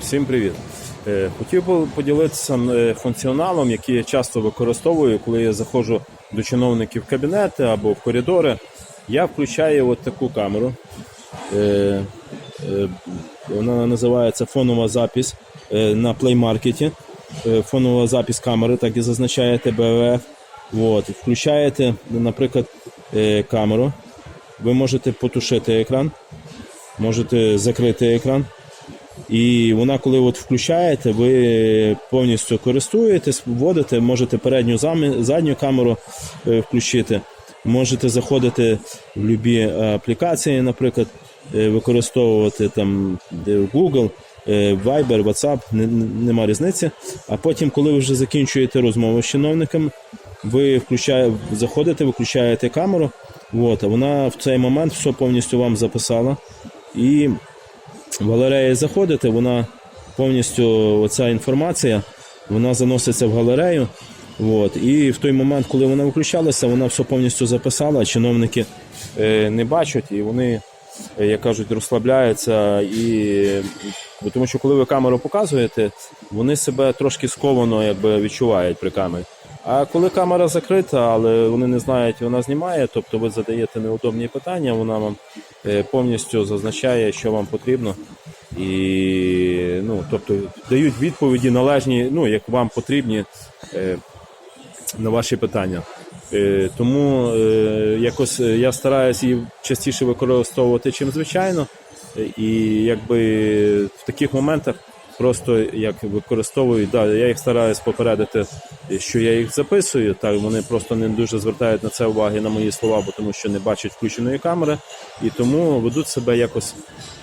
Всім привіт! Е, Хотів би поділитися е, функціоналом, який я часто використовую, коли я заходжу до чиновників в кабінети або в коридори. Я включаю от таку камеру. Е, Вона називається фонова запись на. Е, Фонова запись камери, так і зазначаєте БВФ. От. Включаєте, наприклад, камеру. Ви можете потушити екран, можете закрити екран. І вона, коли от включаєте, ви повністю користуєтесь, вводите, можете передню задню камеру е, включити, можете заходити в любі аплікації, наприклад, е, використовувати там Google, е, Viber, WhatsApp, не- не- нема різниці. А потім, коли ви вже закінчуєте розмову з чиновником, ви включає, заходите, виключаєте камеру, от, а вона в цей момент все повністю вам записала. І галереї заходите, вона повністю оця інформація, вона заноситься в галерею. От, і в той момент, коли вона виключалася, вона все повністю записала, чиновники е, не бачать, і вони, е, як кажуть, розслабляються. І, тому що коли ви камеру показуєте, вони себе трошки сковано якби, відчувають при камері. А коли камера закрита, але вони не знають, вона знімає, тобто ви задаєте неудобні питання, вона вам е, повністю зазначає, що вам потрібно. І ну, тобто дають відповіді належні, ну, як вам потрібні е, на ваші питання. Е, тому е, якось е, я стараюся її частіше використовувати, чим звичайно. Е, І якби в таких моментах просто як використовую, да, я їх стараюсь попередити, що я їх записую. Так вони просто не дуже звертають на це уваги на мої слова, бо тому що не бачать включеної камери, і тому ведуть себе якось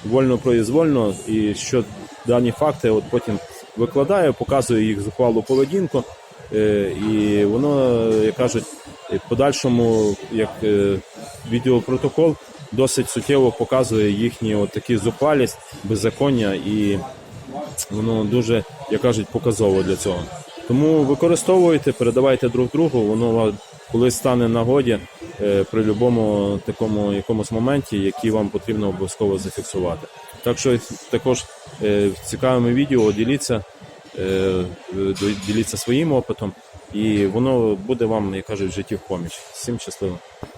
вольно произвольно. І що дані факти, от потім викладаю, показую їх зухвалу поведінку. Е, І воно, як кажуть, в подальшому, як е, відеопротокол, досить суттєво показує їхню такі зухвалість, беззаконня, і воно дуже, як кажуть, показово для цього. Тому використовуйте, передавайте друг другу, воно колись стане нагоді е, при будь-якому такому якомусь моменті, який вам потрібно обов'язково зафіксувати. Так що також е, цікавими відео діліться, е, діліться своїм опитом, і воно буде вам, як кажуть, в житті в поміч. Всім щасливо.